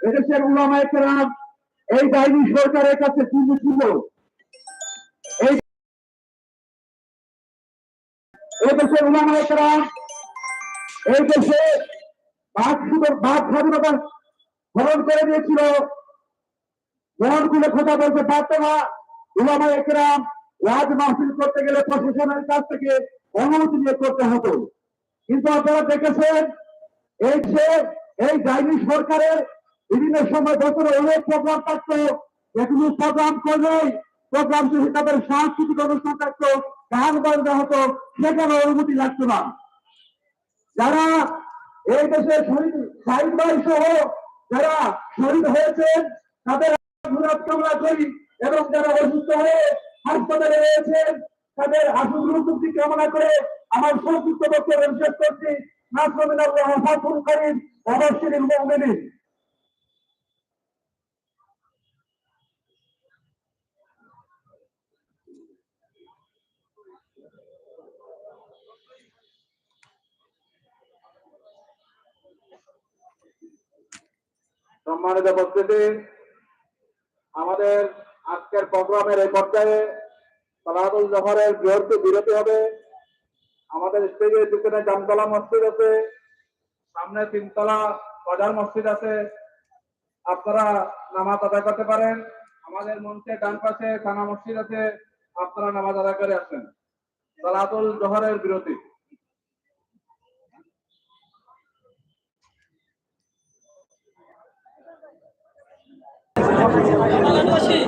এদেশের উলামায়ে কেরাম এই ডাইনি সরকারের কাছে পুঁজি ছিল এদেশের উলামায়ে কেরাম এই দেশে সুদর স্বাধীনতা গ্রহণ করে দিয়েছিল। গ্রহণ করে কথা বলতে পারত না। উলামা একরাম রাজ মাহফিল করতে গেলে প্রশাসনের কাছ থেকে অনুমতি নিয়ে করতে হতো। কিন্তু আপনারা দেখেছেন, এই যে, এই ডাইনি সরকারের বিভিন্ন সময় বছরে অনেক প্রোগ্রাম থাকতো যেগুলো প্রোগ্রাম করলেই প্রোগ্রাম শেষে তাদের সাংস্কৃতিক অনুষ্ঠান থাকতো, গান বাজনা হতো, সেখানে অনুমতি লাগতো না। যারা এই দেশে শহীদ ভাই সহ যারা শহীদ হয়েছেন, তাদের কামনা করি এবং যারা অসুস্থ হয়ে হাসপাতালে রয়েছেন, তাদের আশুগুলো মুক্তি কামনা করে আমার সংক্ষিপ্ত বক্তব্য শেষ করছি। নাসমিন আল্লাহ ফাতুল করিম অবশ্যই মুমিনিন সম্মানিত উপস্থিতি, আমাদের আজকের প্রোগ্রামের এই পর্যায়ে সালাতুল জহরের বিরতি বিরতি হবে। আমাদের স্টেজের পিছনে জামতলা মসজিদ আছে, সামনে তিনতলা বাজার মসজিদ আছে। আপনারা নামাজ আদায় করতে পারেন। আমাদের মঞ্চে ডান পাশে থানা মসজিদ আছে, আপনারা নামাজ আদায় করে আসেন সালাতুল জহরের বিরতি। বাংলাদেশি